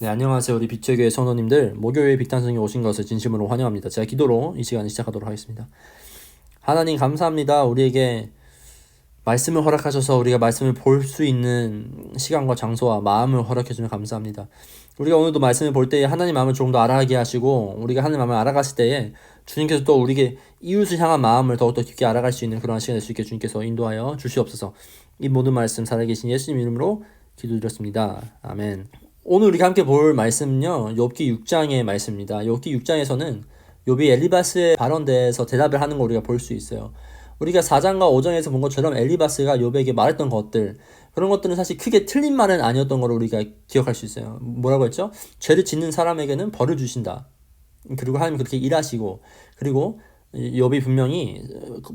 네, 안녕하세요. 우리 빛의 교회 성도님들. 목요일 빅탄성에 오신 것을 진심으로 환영합니다. 제가 기도로 이 시간을 시작하도록 하겠습니다. 하나님 감사합니다. 우리에게 말씀을 허락하셔서 우리가 말씀을 볼 수 있는 시간과 장소와 마음을 허락해 주면 감사합니다. 우리가 오늘도 말씀을 볼 때에 하나님 마음을 조금 더 알아가게 하시고 우리가 하나님 마음을 알아갔을 때에 주님께서 또 우리에게 이웃을 향한 마음을 더욱더 깊게 알아갈 수 있는 그런 시간 될 수 있게 주님께서 인도하여 주시옵소서. 이 모든 말씀 살아계신 예수님 이름으로 기도드렸습니다. 아멘. 오늘 우리가 함께 볼 말씀은요. 욥기 6장의 말씀입니다. 욥기 6장에서는 욥이 엘리바스의 발언대에서 대답을 하는 걸 우리가 볼 수 있어요. 우리가 4장과 5장에서 본 것처럼 엘리바스가 욥에게 말했던 것들 그런 것들은 사실 크게 틀린 말은 아니었던 걸 우리가 기억할 수 있어요. 뭐라고 했죠? 죄를 짓는 사람에게는 벌을 주신다. 그리고 하나님 그렇게 일하시고 그리고 욥이 분명히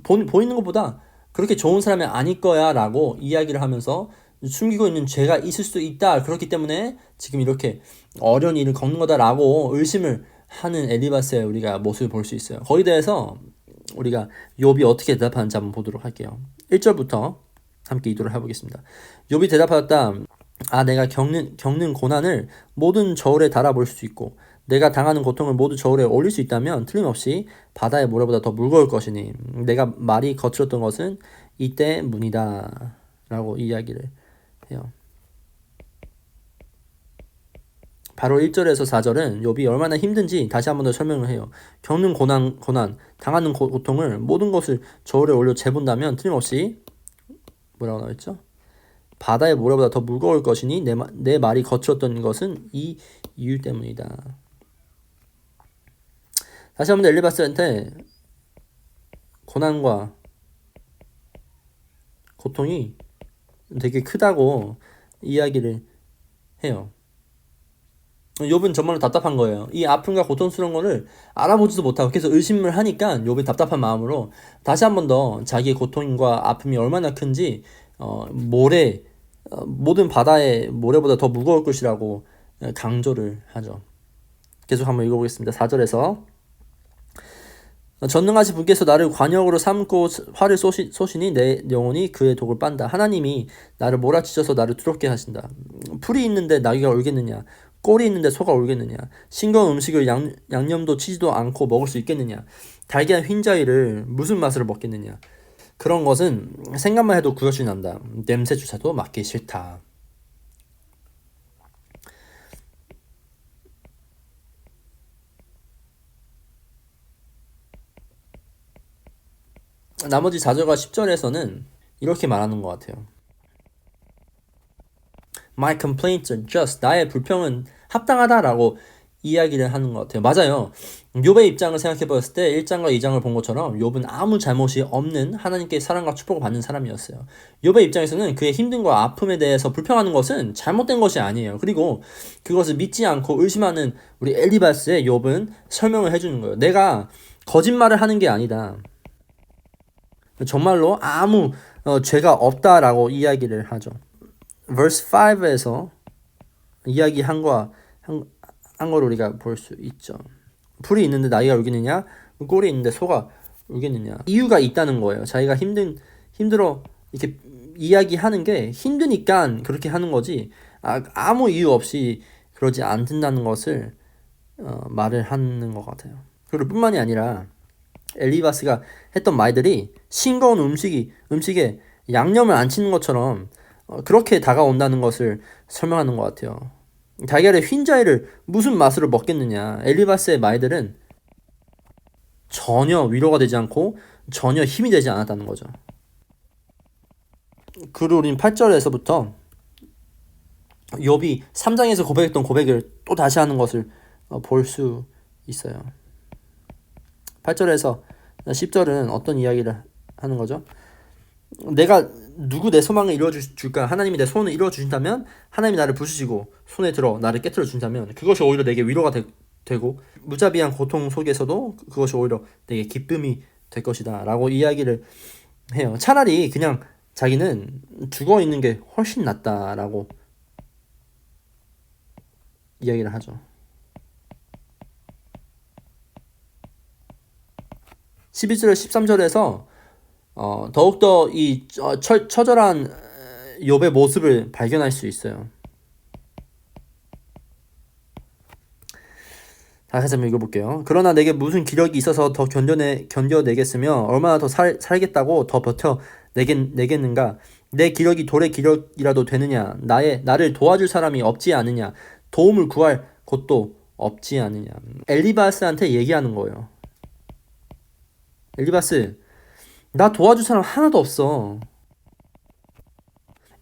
보, 보이는 것보다 그렇게 좋은 사람이 아닐 거야라고 이야기를 하면서 숨기고 있는 죄가 있을 수도 있다. 그렇기 때문에 지금 이렇게 어려운 일을 겪는 거다라고 의심을 하는 엘리바스의 우리가 모습을 볼 수 있어요. 거기에 대해서 우리가 욥이 어떻게 대답하는지 한번 보도록 할게요. 1절부터 함께 이도를 해보겠습니다. 욥이 대답하였다. 아 내가 겪는 겪는 고난을 모든 저울에 달아볼 수 있고 내가 당하는 고통을 모두 저울에 올릴 수 있다면 틀림없이 바다의 모래보다 더 무거울 것이니 내가 말이 거칠었던 것은 이때 문이다 라고 이야기를 해요. 바로 1절에서 4절은 욥이 얼마나 힘든지 다시 한 번 더 설명을 해요. 겪는 고난, 고난, 당하는 고 통을 모든 것을 저울에 올려 재본다면 틀림없이 뭐라고 나왔죠? 바다의 모래보다 더 무거울 것이니 내, 내 말이 거칠었던 것은 이 이유 때문이다. 다시 한번 엘리바스한테 고난과 고통이 되게 크다고 이야기를 해요. 욥은 정말로 답답한 거예요. 이 아픔과 고통스러운 거를 알아보지도 못하고 계속 의심을 하니까 욥이 답답한 마음으로 다시 한 번 더 자기의 고통과 아픔이 얼마나 큰지 어, 모래 어, 모든 바다의 모래보다 더 무거울 것이라고 강조를 하죠. 계속 한번 읽어보겠습니다. 4절에서 전능하신 분께서 나를 관역으로 삼고 화를 쏘시, 쏘시니 내 영혼이 그의 독을 빤다. 하나님이 나를 몰아치셔서 나를 두렵게 하신다. 풀이 있는데 나귀가 울겠느냐? 꼴이 있는데 소가 울겠느냐? 싱거운 음식을 양, 양념도 치지도 않고 먹을 수 있겠느냐? 달걀 흰자위를 무슨 맛으로 먹겠느냐? 그런 것은 생각만 해도 구역이 난다. 냄새조차도 맡기 싫다. 나머지 4절과 10절에서는 이렇게 말하는 것 같아요. My complaints are just. 나의 불평은 합당하다라고 이야기를 하는 것 같아요. 맞아요. 욥의 입장을 생각해 봤을 때 1장과 2장을 본 것처럼 욥은 아무 잘못이 없는 하나님께 사랑과 축복을 받는 사람이었어요. 욥의 입장에서는 그의 힘듦과 아픔에 대해서 불평하는 것은 잘못된 것이 아니에요. 그리고 그것을 믿지 않고 의심하는 우리 엘리바스의 욥은 설명을 해주는 거예요. 내가 거짓말을 하는 게 아니다. 정말로 아무 어, 죄가 없다라고 이야기를 하죠. verse 5에서 이야기한 거, 한, 한 걸 우리가 볼 수 있죠. 풀이 있는데 나이가 울겠느냐? 꼴이 있는데 소가 울겠느냐? 이유가 있다는 거예요. 자기가 힘든, 힘들어, 이렇게 이야기하는 게 힘드니까 그렇게 하는 거지, 아, 아무 이유 없이 그러지 않는다는 것을 어, 말을 하는 것 같아요. 그리고 뿐만이 아니라, 엘리바스가 했던 말들이 싱거운 음식이 음식에 양념을 안 치는 것처럼 어, 그렇게 다가온다는 것을 설명하는 것 같아요. 달걀의 흰자위를 무슨 맛으로 먹겠느냐. 엘리바스의 말들은 전혀 위로가 되지 않고 전혀 힘이 되지 않았다는 거죠. 그리고 우린 8절에서부터 욥이 3장에서 고백했던 고백을 또 다시 하는 것을 어, 볼수 있어요. 8절에서 10절은 어떤 이야기를 하는 거죠? 내가 누구 내 소망을 이루어 줄까? 하나님이 내 소원을 이루어 주신다면 하나님이 나를 부수시고 손에 들어 나를 깨뜨려 준다면 그것이 오히려 내게 위로가 되, 고 무자비한 고통 속에서도 그것이 오히려 내게 기쁨이 될 것이다라고 이야기를 해요. 차라리 그냥 자기는 죽어 있는 게 훨씬 낫다라고 이야기를 하죠. 12절 13절에서 어, 더욱더 이 어, 처, 처절한 욥의 모습을 발견할 수 있어요. 다시 한번 읽어볼게요. 그러나 내게 무슨 기력이 있어서 더 견뎌내, 견뎌내겠으며 얼마나 더 살, 살겠다고 더 버텨 내겠, 내겠는가? 내 기력이 돌의 기력이라도 되느냐? 나의 나를 도와줄 사람이 없지 않느냐? 도움을 구할 곳도 없지 않느냐? 엘리바스한테 얘기하는 거예요. 엘리바스, 나 도와줄 사람 하나도 없어.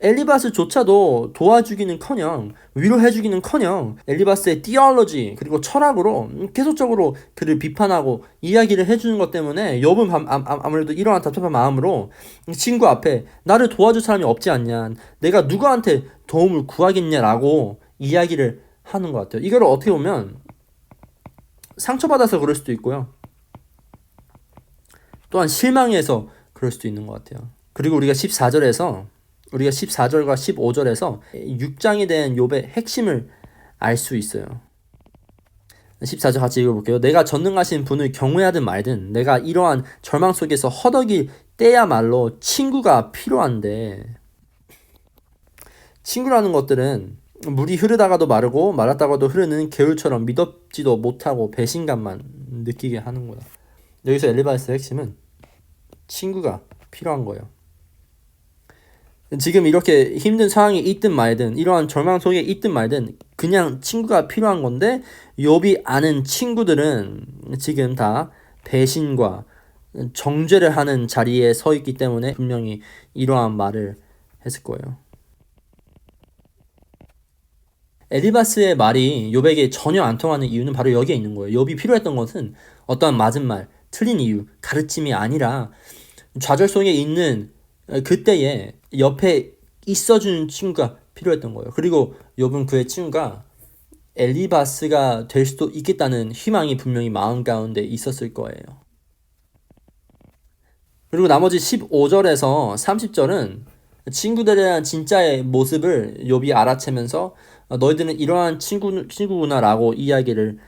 엘리바스조차도 도와주기는 커녕 위로해주기는 커녕 엘리바스의 티얼러지 그리고 철학으로 계속적으로 그를 비판하고 이야기를 해주는 것 때문에 욥은 아무래도 이러한 답답한 마음으로 친구 앞에 나를 도와줄 사람이 없지 않냐 내가 누구한테 도움을 구하겠냐라고 이야기를 하는 것 같아요. 이걸 어떻게 보면 상처받아서 그럴 수도 있고요. 또한 실망해서 그럴 수도 있는 것 같아요. 그리고 우리가 14절에서 우리가 14절과 15절에서 6장에 대한 욥의 핵심을 알 수 있어요. 14절 같이 읽어볼게요. 내가 전능하신 분을 경외하든 말든 내가 이러한 절망 속에서 허덕이 때야말로 친구가 필요한데 친구라는 것들은 물이 흐르다가도 마르고 말았다가도 흐르는 개울처럼 믿었지도 못하고 배신감만 느끼게 하는구나. 여기서 엘리바스의 핵심은 친구가 필요한 거예요. 지금 이렇게 힘든 상황이 있든 말든 이러한 절망 속에 있든 말든 그냥 친구가 필요한 건데 욥이 아는 친구들은 지금 다 배신과 정죄를 하는 자리에 서 있기 때문에 분명히 이러한 말을 했을 거예요. 에디바스의 말이 욥에게 전혀 안 통하는 이유는 바로 여기에 있는 거예요. 욥이 필요했던 것은 어떠한 맞은 말, 틀린 이유, 가르침이 아니라 좌절 속에 있는 그때에 옆에 있어주는 친구가 필요했던 거예요. 그리고 욥은 그의 친구가 엘리바스가 될 수도 있겠다는 희망이 분명히 마음 가운데 있었을 거예요. 그리고 나머지 15절에서 30절은 친구들에 대한 진짜의 모습을 욥이 알아채면서 너희들은 이러한 친구, 친구구나라고 이야기를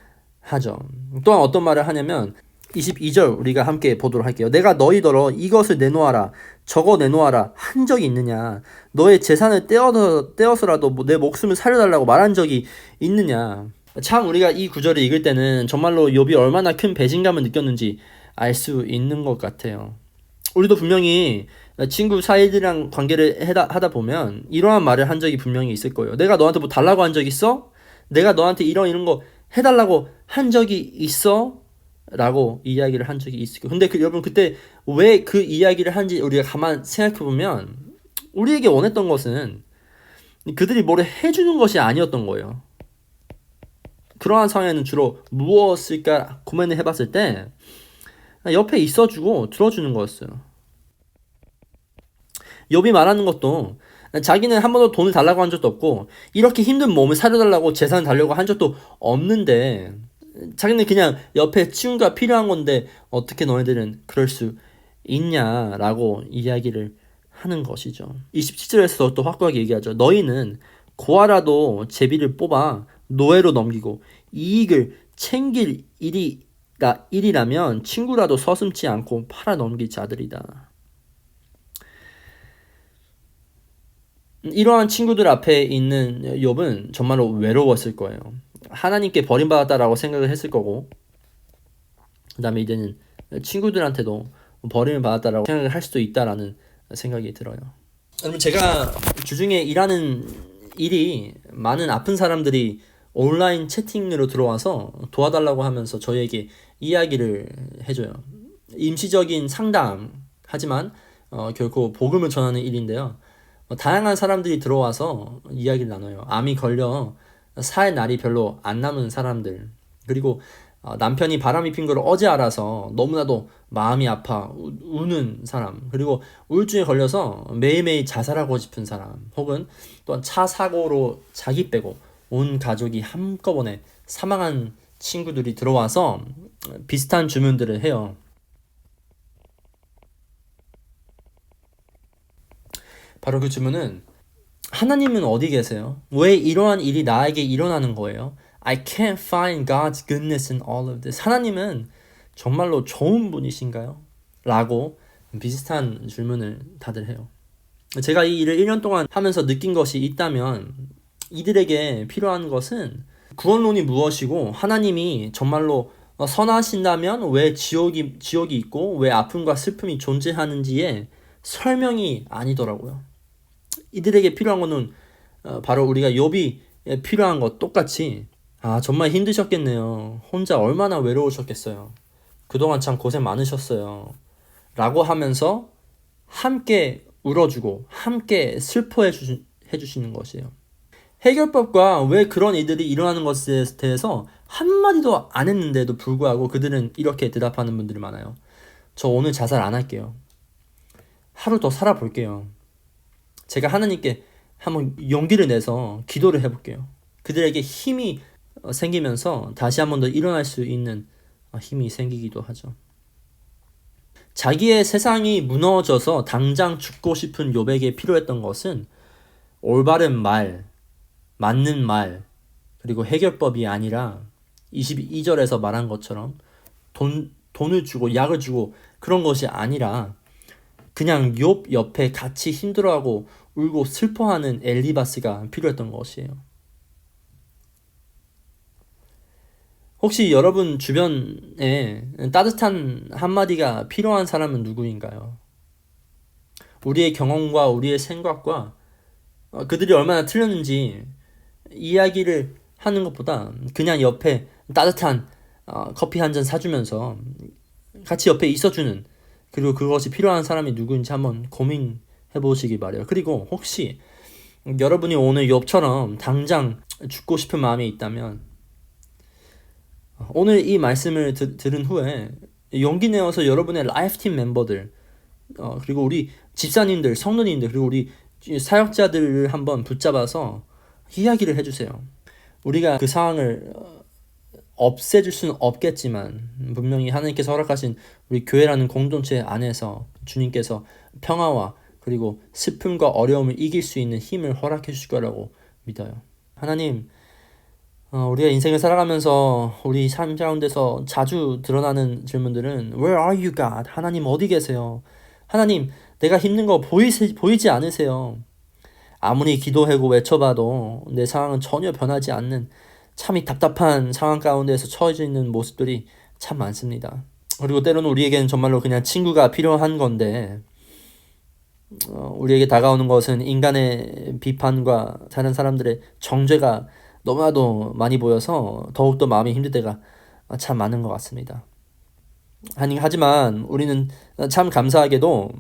하죠. 또한 어떤 말을 하냐면 22절 우리가 함께 보도록 할게요. 내가 너희더러 이것을 내놓아라. 저거 내놓아라. 한 적이 있느냐. 너의 재산을 떼어서, 떼어서라도 뭐내 목숨을 살려달라고 말한 적이 있느냐. 참 우리가 이 구절을 읽을 때는 정말로 욥이 얼마나 큰 배신감을 느꼈는지 알 수 있는 것 같아요. 우리도 분명히 친구 사이들이랑 관계를 하다 보면 이러한 말을 한 적이 분명히 있을 거예요. 내가 너한테 뭐 달라고 한 적 있어? 내가 너한테 이런 이런 거 해달라고 한 적이 있어? 라고 이야기를 한 적이 거예요. 근데 그, 여러분 그때 왜 그 이야기를 한지 우리가 가만 생각해 보면 우리에게 원했던 것은 그들이 뭐를 해주는 것이 아니었던 거예요. 그러한 상황에는 주로 무엇일까 고민을 해봤을 때 옆에 있어주고 들어주는 거였어요. 욥이 말하는 것도 자기는 한 번도 돈을 달라고 한 적도 없고 이렇게 힘든 몸을 살려달라고 재산을 달려고 한 적도 없는데 자기는 그냥 옆에 친구가 필요한 건데 어떻게 너희들은 그럴 수 있냐라고 이야기를 하는 것이죠. 27절에서 또 확고하게 얘기하죠. 너희는 고아라도 제비를 뽑아 노예로 넘기고 이익을 챙길 일이라 일이라면 친구라도 서슴지 않고 팔아 넘길 자들이다. 이러한 친구들 앞에 있는 욥은 정말로 외로웠을 거예요. 하나님께 버림받았다라고 생각을 했을 거고 그 다음에 이제는 친구들한테도 버림을 받았다라고 생각을 할 수도 있다라는 생각이 들어요. 여러분 제가 주중에 일하는 일이 많은 아픈 사람들이 온라인 채팅으로 들어와서 도와달라고 하면서 저에게 이야기를 해줘요. 임시적인 상담 하지만 어, 결코 복음을 전하는 일인데요. 어, 다양한 사람들이 들어와서 이야기를 나눠요. 암이 걸려 살 날이 별로 안 남은 사람들. 그리고 어, 남편이 바람이 핀 걸 어제 알아서 너무나도 마음이 아파 우, 는 사람. 그리고 우울증에 걸려서 매일매일 자살하고 싶은 사람. 혹은 또한 차 사고로 자기 빼고 온 가족이 한꺼번에 사망한 친구들이 들어와서 비슷한 주문들을 해요. 바로 그 주문은 하나님은 어디 계세요? 왜 이러한 일이 나에게 일어나는 거예요? I can't find God's goodness in all of this. 하나님은 정말로 좋은 분이신가요? 라고 비슷한 질문을 다들 해요. 제가 이 일을 1년 동안 하면서 느낀 것이 있다면 이들에게 필요한 것은 구원론이 무엇이고 하나님이 정말로 어, 선하신다면 왜 지옥이 지옥이 있고 왜 아픔과 슬픔이 존재하는지에 설명이 아니더라고요. 이들에게 필요한 거는 어, 바로 우리가 욥이 필요한 것 똑같이 아 정말 힘드셨겠네요. 혼자 얼마나 외로우셨겠어요. 그동안 참 고생 많으셨어요. 라고 하면서 함께 울어주고 함께 슬퍼해 주, 해주시는 것이에요. 해결법과 왜 그런 일들이 일어나는 것에 대해서 한마디도 안 했는데도 불구하고 그들은 이렇게 대답하는 분들이 많아요. 저 오늘 자살 안 할게요. 하루 더 살아볼게요. 제가 하나님께 한번 용기를 내서 기도를 해볼게요. 그들에게 힘이 어, 생기면서 다시 한번 더 일어날 수 있는 어, 힘이 생기기도 하죠. 자기의 세상이 무너져서 당장 죽고 싶은 요백에 필요했던 것은 올바른 말, 맞는 말, 그리고 해결법이 아니라 22절에서 말한 것처럼 돈, 돈을 주고 약을 주고 그런 것이 아니라 그냥 욥 옆에 같이 힘들어하고 울고 슬퍼하는 엘리바스가 필요했던 것이에요. 혹시 여러분 주변에 따뜻한 한마디가 필요한 사람은 누구인가요? 우리의 경험과 우리의 생각과 어, 그들이 얼마나 틀렸는지 이야기를 하는 것보다 그냥 옆에 따뜻한 어, 커피 한 잔 사주면서 같이 옆에 있어주는 그리고 그것이 필요한 사람이 누구인지 한번 고민해 보시기 바래요. 그리고 혹시 여러분이 오늘 욥처럼 당장 죽고 싶은 마음이 있다면 오늘 이 말씀을 드, 들은 후에 용기 내어서 여러분의 라이프팀 멤버들 어, 그리고 우리 집사님들, 성도님들 그리고 우리 사역자들을 한번 붙잡아서 이야기를 해주세요. 우리가 그 상황을 어, 없애줄 수는 없겠지만 분명히 하나님께서 허락하신 우리 교회라는 공동체 안에서 주님께서 평화와 그리고 슬픔과 어려움을 이길 수 있는 힘을 허락해 주실 거라고 믿어요. 하나님, 어, 우리가 인생을 살아가면서 우리 삶 가운데서 자주 드러나는 질문들은 Where are you, God? 하나님 어디 계세요? 하나님, 내가 힘든 거 보이, 보이지 않으세요? 아무리 기도하고 외쳐봐도 내 상황은 전혀 변하지 않는 참 이 답답한 상황 가운데서 처해져 있는 모습들이 참 많습니다. 그리고 때로는 우리에게는 정말로 그냥 친구가 필요한 건데 어, 우리에게 다가오는 것은 인간의 비판과 다른 사람들의 정죄가 너무나도 많이 보여서 더욱더 마음이 힘들 때가 참 많은 것 같습니다. 하지만 우리는 참 감사하게도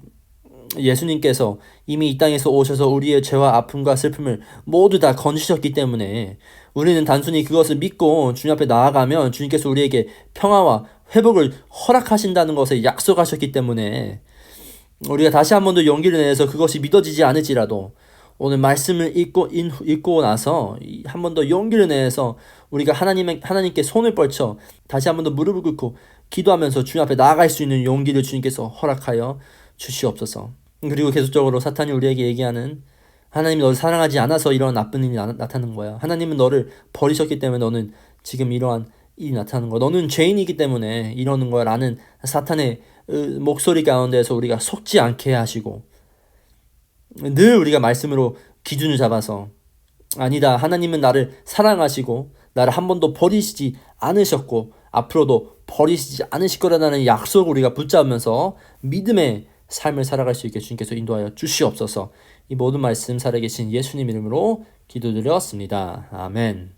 예수님께서 이미 이 땅에서 오셔서 우리의 죄와 아픔과 슬픔을 모두 다 건지셨기 때문에 우리는 단순히 그것을 믿고 주님 앞에 나아가면 주님께서 우리에게 평화와 회복을 허락하신다는 것을 약속하셨기 때문에 우리가 다시 한 번 더 용기를 내서 그것이 믿어지지 않을지라도 오늘 말씀을 읽고 읽고 나서 한 번 더 용기를 내서 우리가 하나님 하나님께 손을 뻗쳐 다시 한 번 더 무릎을 꿇고 기도하면서 주님 앞에 나아갈 수 있는 용기를 주님께서 허락하여 주시옵소서. 그리고 계속적으로 사탄이 우리에게 얘기하는 하나님이 너를 사랑하지 않아서 이런 나쁜 일이 나, 타나는 거야. 하나님은 너를 버리셨기 때문에 너는 지금 이러한 일이 나타나는 거야. 너는 죄인이기 때문에 이러는 거야. 라는 사탄의 목소리 가운데서 우리가 속지 않게 하시고 늘 우리가 말씀으로 기준을 잡아서 아니다. 하나님은 나를 사랑하시고 나를 한 번도 버리시지 않으셨고 앞으로도 버리시지 않으실 거라는 약속을 우리가 붙잡으면서 믿음의 삶을 살아갈 수 있게 주님께서 인도하여 주시옵소서. 이 모든 말씀 살아계신 예수님 이름으로 기도드렸습니다. 아멘.